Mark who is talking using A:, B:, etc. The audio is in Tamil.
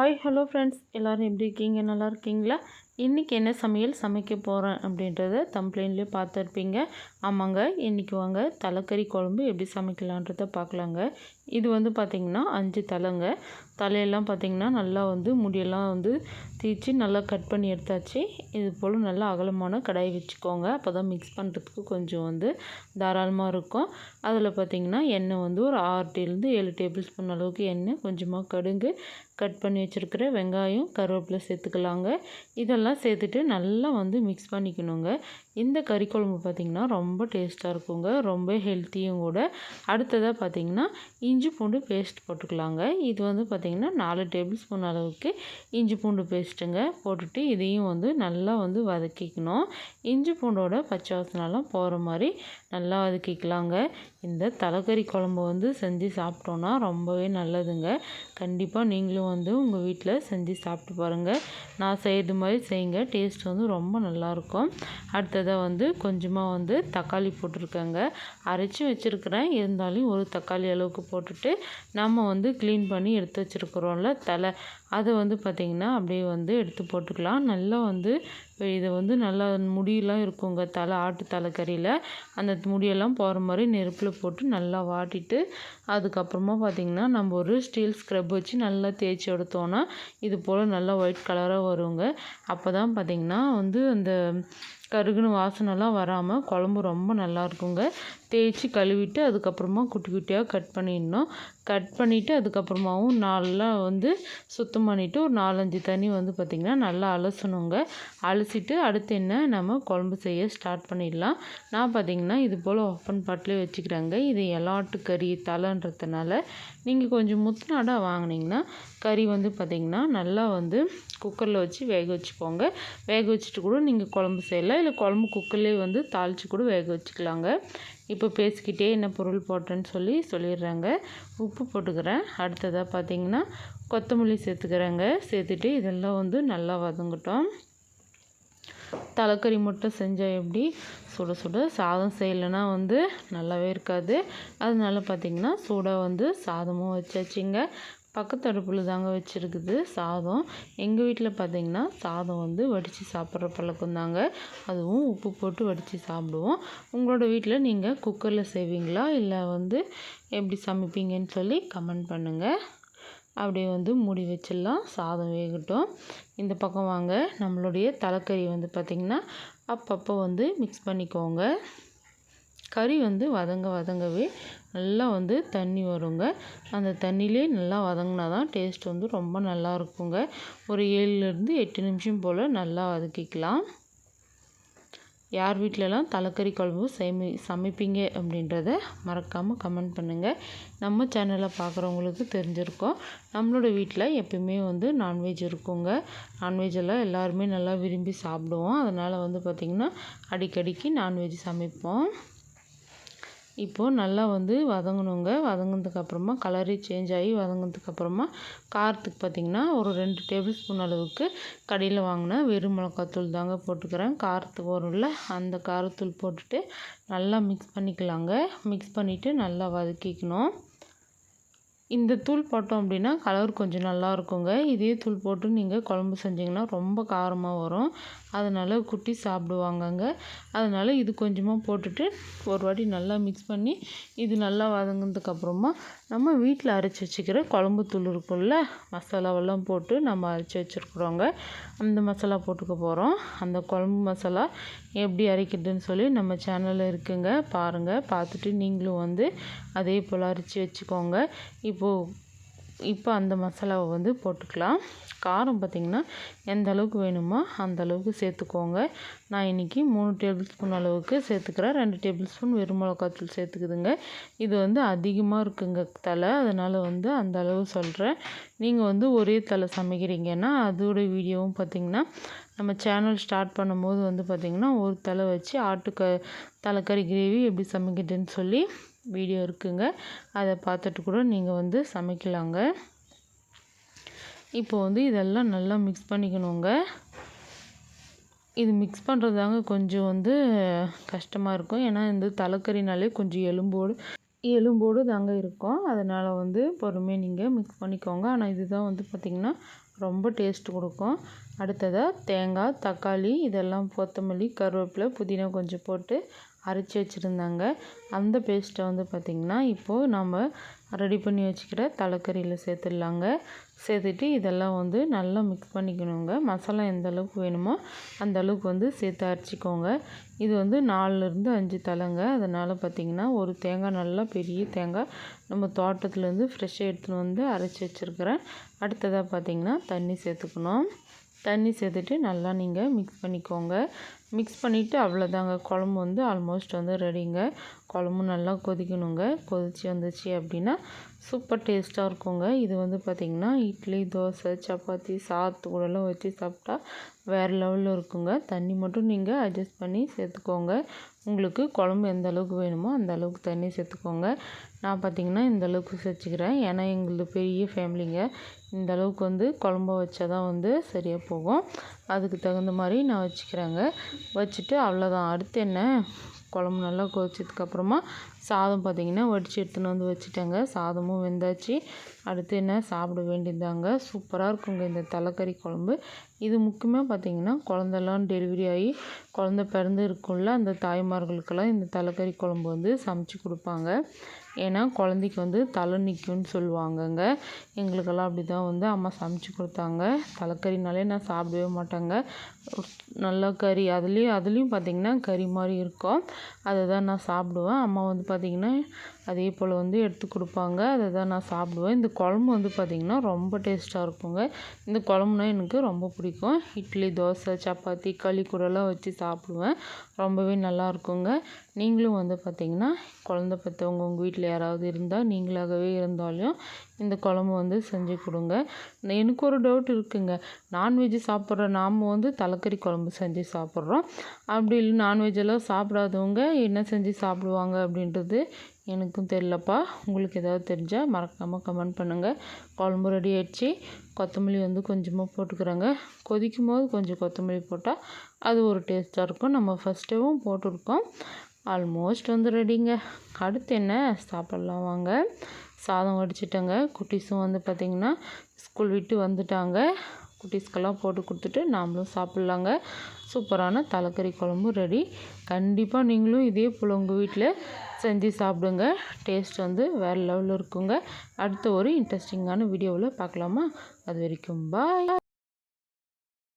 A: ஹாய் ஹலோ ஃப்ரெண்ட்ஸ் எல்லோரும் எப்படி இருக்கீங்க நல்லா இருக்கீங்களா இன்றைக்கி என்ன சமையல் சமைக்க போகிறேன் அப்படின்றத தம்ப்ளைன்லேயே பார்த்துருப்பீங்க ஆமாங்க இன்றைக்கி வாங்க தலைக்கறி குழம்பு எப்படி சமைக்கலான்றத பார்க்கலாங்க இது வந்து பார்த்திங்கன்னா அஞ்சு தலைங்க தலையெல்லாம் பார்த்திங்கன்னா நல்லா வந்து முடியெல்லாம் வந்து தீச்சு நல்லா கட் பண்ணி எடுத்தாச்சு இது போல் நல்லா அகலமான கடாயை வச்சுக்கோங்க அப்போ தான் மிக்ஸ் பண்ணுறதுக்கு கொஞ்சம் வந்து தாராளமாக இருக்கும் அதில் பார்த்திங்கன்னா எண்ணெய் வந்து ஒரு ஆறுலேருந்து ஏழு டேபிள் ஸ்பூன் அளவுக்கு எண்ணெய் கொஞ்சமாக கடுங்கு கட் பண்ணி வச்சுருக்கிற வெங்காயம் கருவேப்பிலை சேர்த்துக்கலாங்க இதெல்லாம் சேர்த்துட்டு நல்லா வந்து மிக்ஸ் பண்ணிக்கணுங்க இந்த கறி குழம்பு பார்த்திங்கன்னா ரொம்ப டேஸ்ட்டாக இருக்குங்க ரொம்ப ஹெல்த்தியும் கூட அடுத்ததாக பார்த்திங்கன்னா இஞ்சி இஞ்சி பூண்டு பேஸ்ட் போட்டுக்கலாங்க இது வந்து பார்த்திங்கன்னா நாலு டேபிள் ஸ்பூன் அளவுக்கு இஞ்சி பூண்டு பேஸ்ட்டுங்க போட்டுட்டு இதையும் வந்து நல்லா வந்து வதக்கிக்கணும் இஞ்சி பூண்டோட பச்சை வாசனெல்லாம் போகிற மாதிரி நல்லா வதக்கிக்கலாங்க இந்த தலைக்கறி குழம்பு வந்து செஞ்சு சாப்பிட்டோன்னா ரொம்பவே நல்லதுங்க கண்டிப்பாக நீங்களும் வந்து உங்கள் வீட்டில் செஞ்சு சாப்பிட்டு பாருங்கள் நான் செய்கிறது மாதிரி செய்யுங்க டேஸ்ட் வந்து ரொம்ப நல்லாயிருக்கும் அடுத்ததாக வந்து கொஞ்சமாக வந்து தக்காளி போட்டிருக்கேங்க அரைச்சி வச்சுருக்கிறேன் இருந்தாலும் ஒரு தக்காளி அளவுக்கு போட்டுட்டு நம்ம வந்து க்ளீன் பண்ணி எடுத்து வச்சுருக்குறோம்ல தலை அதை வந்து பார்த்திங்கன்னா அப்படியே வந்து எடுத்து போட்டுக்கலாம் நல்லா வந்து இதை வந்து நல்லா முடியெல்லாம் இருக்குங்க தலை ஆட்டு தலை கறியில் அந்த முடியெல்லாம் போகிற மாதிரி நெருப்பில் போட்டு நல்லா வாட்டிட்டு அதுக்கப்புறமா பார்த்திங்கன்னா நம்ம ஒரு ஸ்டீல் ஸ்க்ரப் வச்சு நல்லா தேய்ச்சி எடுத்தோன்னா இது போல் நல்லா ஒயிட் கலராக வருங்க அப்போ தான் பார்த்திங்கன்னா வந்து அந்த கருகுன்னு வாசனைலாம் வராமல் குழம்பு ரொம்ப நல்லா இருக்குங்க தேய்ச்சி கழுவிட்டு அதுக்கப்புறமா குட்டி குட்டியாக கட் பண்ணிடணும் கட் பண்ணிவிட்டு அதுக்கப்புறமாவும் நல்லா வந்து சுத்தம் பண்ணிவிட்டு ஒரு நாலஞ்சு தண்ணி வந்து பார்த்திங்கன்னா நல்லா அலசணுங்க அலசிட்டு அடுத்து என்ன நம்ம குழம்பு செய்ய ஸ்டார்ட் பண்ணிடலாம் நான் பார்த்திங்கன்னா இது போல் ஓப்பன் பாட்டிலே வச்சுக்கிறாங்க இது எலாட்டு கறி தலைன்றதுனால நீங்கள் கொஞ்சம் முத்தினாடா வாங்கினீங்கன்னா கறி வந்து பார்த்திங்கன்னா நல்லா வந்து குக்கரில் வச்சு வேக வச்சுக்கோங்க வேக வச்சுட்டு கூட நீங்கள் குழம்பு செய்யலாம் இல்லை குழம்பு குக்கர்லேயே வந்து தாளித்து கூட வேக வச்சுக்கலாங்க இப்போ பேசிக்கிட்டே என்ன பொருள் போட்டேன்னு சொல்லி சொல்லிடுறாங்க உப்பு போட்டுக்கிறேன் அடுத்ததாக பார்த்திங்கன்னா கொத்தமல்லி சேர்த்துக்கிறேங்க சேர்த்துட்டு இதெல்லாம் வந்து நல்லா வதங்கட்டும் தலைக்கறி மட்டும் செஞ்சால் எப்படி சுட சுட சாதம் செய்யலைன்னா வந்து நல்லாவே இருக்காது அதனால பார்த்திங்கன்னா சூடாக வந்து சாதமும் வச்சாச்சுங்க பக்கத்து அடுப்பில் தாங்க வச்சுருக்குது சாதம் எங்கள் வீட்டில் பார்த்திங்கன்னா சாதம் வந்து வடித்து சாப்பிட்ற பழக்கம் தாங்க அதுவும் உப்பு போட்டு வடித்து சாப்பிடுவோம் உங்களோட வீட்டில் நீங்கள் குக்கரில் செய்வீங்களா இல்லை வந்து எப்படி சமைப்பீங்கன்னு சொல்லி கமெண்ட் பண்ணுங்கள் அப்படியே வந்து மூடி வச்சிடலாம் சாதம் வேகட்டும் இந்த பக்கம் வாங்க நம்மளுடைய தலைக்கறி வந்து பார்த்திங்கன்னா அப்பப்போ வந்து மிக்ஸ் பண்ணிக்கோங்க கறி வந்து வதங்க வதங்கவே நல்லா வந்து தண்ணி வருங்க அந்த தண்ணியிலே நல்லா வதங்கினா தான் டேஸ்ட் வந்து ரொம்ப நல்லா இருக்குங்க ஒரு ஏழுலேருந்து எட்டு நிமிஷம் போல் நல்லா வதக்கிக்கலாம் யார் வீட்டிலலாம் தலைக்கறி குழம்பு சேமி சமைப்பீங்க அப்படின்றத மறக்காமல் கமெண்ட் பண்ணுங்கள் நம்ம சேனலை பார்க்குறவங்களுக்கு தெரிஞ்சிருக்கோம் நம்மளோட வீட்டில் எப்பயுமே வந்து நான்வெஜ் இருக்குங்க நான்வெஜ் எல்லாம் எல்லாருமே நல்லா விரும்பி சாப்பிடுவோம் அதனால் வந்து பார்த்திங்கன்னா அடிக்கடிக்கு நான்வெஜ் சமைப்போம் இப்போது நல்லா வந்து வதங்கணுங்க வதங்கினதுக்கப்புறமா கலரே சேஞ்ச் ஆகி வதங்கினதுக்கப்புறமா காரத்துக்கு பார்த்திங்கன்னா ஒரு ரெண்டு டேபிள் ஸ்பூன் அளவுக்கு கடையில் வாங்கினா வெறும் மிளகாத்தூள் தாங்க போட்டுக்கிறேன் காரத்துக்கு வரும்ல அந்த காரத்தூள் போட்டுட்டு நல்லா மிக்ஸ் பண்ணிக்கலாங்க மிக்ஸ் பண்ணிவிட்டு நல்லா வதக்கிக்கணும் இந்த தூள் போட்டோம் அப்படின்னா கலர் கொஞ்சம் நல்லா இருக்குங்க இதே தூள் போட்டு நீங்கள் குழம்பு செஞ்சிங்கன்னா ரொம்ப காரமாக வரும் அதனால் குட்டி சாப்பிடுவாங்கங்க அதனால் இது கொஞ்சமாக போட்டுட்டு ஒரு வாட்டி நல்லா மிக்ஸ் பண்ணி இது நல்லா வதங்கினதுக்கப்புறமா நம்ம வீட்டில் அரைச்சி வச்சுக்கிற குழம்பு தூள் இருக்கும்ல மசாலாவெல்லாம் போட்டு நம்ம அரைச்சி வச்சுருக்குறோங்க அந்த மசாலா போட்டுக்க போகிறோம் அந்த குழம்பு மசாலா எப்படி அரைக்கிறதுன்னு சொல்லி நம்ம சேனலில் இருக்குங்க பாருங்கள் பார்த்துட்டு நீங்களும் வந்து அதே போல் அரைச்சி வச்சுக்கோங்க இப்போது இப்போ அந்த மசாலாவை வந்து போட்டுக்கலாம் காரம் பார்த்திங்கன்னா எந்த அளவுக்கு வேணுமோ அந்த அளவுக்கு சேர்த்துக்கோங்க நான் இன்றைக்கி மூணு டேபிள் ஸ்பூன் அளவுக்கு சேர்த்துக்கிறேன் ரெண்டு டேபிள் ஸ்பூன் வெறும் மிளகாத்தூள் சேர்த்துக்குதுங்க இது வந்து அதிகமாக இருக்குங்க தலை அதனால் வந்து அந்த அளவு சொல்கிறேன் நீங்கள் வந்து ஒரே தலை சமைக்கிறீங்கன்னா அதோடய வீடியோவும் பார்த்திங்கன்னா நம்ம சேனல் ஸ்டார்ட் பண்ணும்போது வந்து பார்த்திங்கன்னா ஒரு தலை வச்சு ஆட்டுக்க தலைக்கறி கிரேவி எப்படி சமைக்கிறதுன்னு சொல்லி வீடியோ இருக்குங்க அதை பார்த்துட்டு கூட நீங்கள் வந்து சமைக்கலாங்க இப்போ வந்து இதெல்லாம் நல்லா மிக்ஸ் பண்ணிக்கணுங்க இது மிக்ஸ் பண்ணுறதாங்க கொஞ்சம் வந்து கஷ்டமாக இருக்கும் ஏன்னா இந்த தலைக்கறினாலே கொஞ்சம் எலும்போடு எலும்போடு தாங்க இருக்கும் அதனால் வந்து பொறுமையாக நீங்கள் மிக்ஸ் பண்ணிக்கோங்க ஆனால் இதுதான் வந்து பார்த்திங்கன்னா ரொம்ப டேஸ்ட் கொடுக்கும் அடுத்ததாக தேங்காய் தக்காளி இதெல்லாம் கொத்தமல்லி கருவேப்பிலை புதினா கொஞ்சம் போட்டு அரைச்சி வச்சுருந்தாங்க அந்த பேஸ்ட்டை வந்து பார்த்திங்கன்னா இப்போது நம்ம ரெடி பண்ணி வச்சுக்கிற தலைக்கறியில் சேர்த்துடலாங்க சேர்த்துட்டு இதெல்லாம் வந்து நல்லா மிக்ஸ் பண்ணிக்கணுங்க மசாலா எந்த அளவுக்கு வேணுமோ அந்த அளவுக்கு வந்து சேர்த்து அரைச்சிக்கோங்க இது வந்து நாலுலேருந்து அஞ்சு தலைங்க அதனால் பார்த்திங்கன்னா ஒரு தேங்காய் நல்லா பெரிய தேங்காய் நம்ம தோட்டத்துலேருந்து ஃப்ரெஷ்ஷாக எடுத்துகிட்டு வந்து அரைச்சி வச்சுருக்கிறேன் அடுத்ததாக பார்த்திங்கன்னா தண்ணி சேர்த்துக்கணும் தண்ணி சேர்த்துட்டு நல்லா நீங்கள் மிக்ஸ் பண்ணிக்கோங்க மிக்ஸ் பண்ணிவிட்டு அவ்வளோதாங்க குழம்பு வந்து ஆல்மோஸ்ட் வந்து ரெடிங்க குழம்பு நல்லா கொதிக்கணுங்க கொதித்து வந்துச்சு அப்படின்னா சூப்பர் டேஸ்ட்டாக இருக்குங்க இது வந்து பார்த்திங்கன்னா இட்லி தோசை சப்பாத்தி சாத்து கூடலாம் வச்சு சாப்பிட்டா வேறு லெவலில் இருக்குங்க தண்ணி மட்டும் நீங்கள் அட்ஜஸ்ட் பண்ணி சேர்த்துக்கோங்க உங்களுக்கு குழம்பு எந்த அளவுக்கு வேணுமோ அந்த அளவுக்கு தண்ணி சேர்த்துக்கோங்க நான் பார்த்திங்கன்னா இந்த அளவுக்கு வச்சுக்கிறேன் ஏன்னா எங்களது பெரிய ஃபேமிலிங்க இந்த அளவுக்கு வந்து குழம்ப வச்சா தான் வந்து சரியாக போகும் அதுக்கு தகுந்த மாதிரி நான் வச்சுக்கிறேங்க வச்சுட்டு அவ்வளோதான் அடுத்து என்ன குழம்பு நல்லா கொதிச்சதுக்கப்புறமா சாதம் பார்த்திங்கன்னா வடித்து எடுத்துன்னு வந்து வச்சுட்டேங்க சாதமும் வெந்தாச்சு அடுத்து என்ன சாப்பிட வேண்டியதாங்க சூப்பராக இருக்குங்க இந்த தலைக்கறி குழம்பு இது முக்கியமாக பார்த்திங்கன்னா குழந்தெல்லாம் டெலிவரி ஆகி குழந்த பிறந்து இருக்கும்ல அந்த தாய்மார்களுக்கெல்லாம் இந்த தலைக்கறி குழம்பு வந்து சமைச்சு கொடுப்பாங்க ஏன்னா குழந்தைக்கு வந்து தலை நிற்கும்னு சொல்லுவாங்கங்க எங்களுக்கெல்லாம் அப்படி தான் வந்து அம்மா சமைச்சு கொடுத்தாங்க தலைக்கறினாலே நான் சாப்பிடவே மாட்டேங்க நல்லா கறி அதுலேயும் அதுலேயும் பார்த்திங்கன்னா கறி மாதிரி இருக்கும் அதை தான் நான் சாப்பிடுவேன் அம்மா வந்து பாதிங்கனா அதே போல் வந்து எடுத்து கொடுப்பாங்க அதை தான் நான் சாப்பிடுவேன் இந்த குழம்பு வந்து பார்த்திங்கன்னா ரொம்ப டேஸ்ட்டாக இருக்குங்க இந்த குழம்புனா எனக்கு ரொம்ப பிடிக்கும் இட்லி தோசை சப்பாத்தி களி கூடலாம் வச்சு சாப்பிடுவேன் ரொம்பவே நல்லா இருக்குங்க நீங்களும் வந்து பார்த்திங்கன்னா குழந்த பெற்றவங்க உங்கள் வீட்டில் யாராவது இருந்தால் நீங்களாகவே இருந்தாலும் இந்த குழம்பு வந்து செஞ்சு கொடுங்க எனக்கு ஒரு டவுட் இருக்குங்க நான்வெஜ் சாப்பிட்ற நாம் வந்து தலைக்கறி குழம்பு செஞ்சு சாப்பிட்றோம் அப்படி இல்லை நான்வெஜ்ஜெல்லாம் சாப்பிடாதவங்க என்ன செஞ்சு சாப்பிடுவாங்க அப்படின்றது எனக்கும் தெரிலப்பா உங்களுக்கு ஏதாவது தெரிஞ்சால் மறக்காமல் கமெண்ட் பண்ணுங்கள் குழம்பு ரெடி ஆகிடுச்சி கொத்தமல்லி வந்து கொஞ்சமாக போட்டுக்கிறோங்க கொதிக்கும் போது கொஞ்சம் கொத்தமல்லி போட்டால் அது ஒரு டேஸ்ட்டாக இருக்கும் நம்ம ஃபஸ்ட்டேவும் போட்டிருக்கோம் ஆல்மோஸ்ட் வந்து ரெடிங்க அடுத்து என்ன சாப்பிட்லாம் வாங்க சாதம் வடிச்சிட்டங்க குட்டீஸும் வந்து பார்த்திங்கன்னா ஸ்கூல் விட்டு வந்துட்டாங்க குட்டீஸ்க்கெல்லாம் போட்டு கொடுத்துட்டு நாமளும் சாப்பிட்லாங்க சூப்பரான தலைக்கறி குழம்பு ரெடி கண்டிப்பாக நீங்களும் இதே போல் உங்கள் வீட்டில் செஞ்சு சாப்பிடுங்க டேஸ்ட் வந்து வேறு லெவலில் இருக்குங்க அடுத்த ஒரு இன்ட்ரெஸ்டிங்கான வீடியோவில் பார்க்கலாமா அது வரைக்கும் பாய்